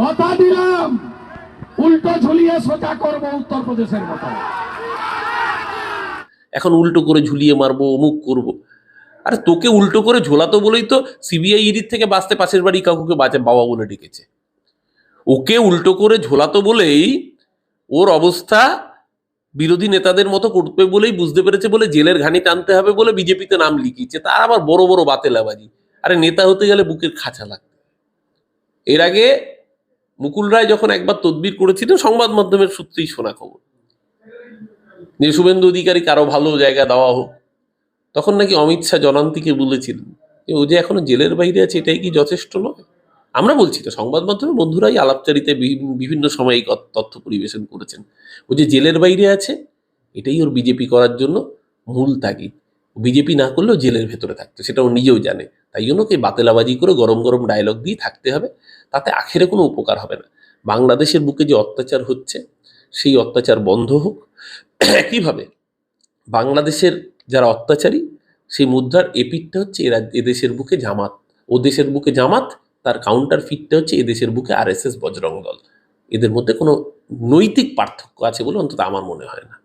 কথা দিলাম। উল্টো ঝুলিয়ে সোজা করব উত্তরপ্রদেশের মতো। এখন উল্টো করে ঝুলিয়ে মারবো, অমুক করব। আরে তোকে উল্টো করে ঝোলাতো বলেই তো সিবিআই ইডির থেকে বাঁচতে পাশের বাড়ি কাকুকে বাঁচে, বাবা বলে ডেকেছে। ওকে উল্টো করে ঝোলাতো বলেই ওর অবস্থা বিরোধী নেতাদের মতো করবে বলেই বুঝতে পেরেছে বলে জেলের ঘানি টানতে হবে বলে বিজেপিতে নাম লিখিয়েছে। তার আবার বড় বড় বাতেলাবাজি। আরে নেতা হতে গেলে বুকের খাঁচা লাগবে। এর আগে মুকুল রায় যখন একবার তদবির করেছিলেন সংবাদ মাধ্যমের সূত্রেই শোনা খবর। যে শুভেন্দু অধিকারী কারও ভালো জায়গা দেওয়া হোক, তখন নাকি অমিত শাহ জনান্তিকে বলেছিলেন ও যে এখনও জেলের বাইরে আছে, এটাই কি যথেষ্ট নয়? আমরা বলছি তো সংবাদ মাধ্যমে বন্ধুরাই আলাপচারিতে বিভিন্ন সময় এই তথ্য পরিবেশন করেছেন। ও যে জেলের বাইরে আছে, এটাই ওর বিজেপি করার জন্য মূল তাগিদ। বিজেপি না করলেও জেলের ভেতরে থাকতো, সেটা ও নিজেও জানে। তাই জন্য ওকে বাতেলাবাজি করে গরম গরম ডায়লগ দিয়ে থাকতে হবে? তাতে আখেরে কোনো উপকার হবে না। বাংলাদেশের বুকে যে অত্যাচার হচ্ছে, সেই অত্যাচার বন্ধ হোক। একইভাবে বাংলাদেশের যারা অত্যাচারী, সেই মুদ্রার এপিটটা হচ্ছে এরা এদেশের বুকে জামাত। ও দেশের বুকে জামাত, তার কাউন্টার ফিটটা হচ্ছে এদেশের বুকে আর এস এস বজরং দল এদের মধ্যে কোনো নৈতিক পার্থক্য আছে বলে অন্তত আমার মনে হয় না।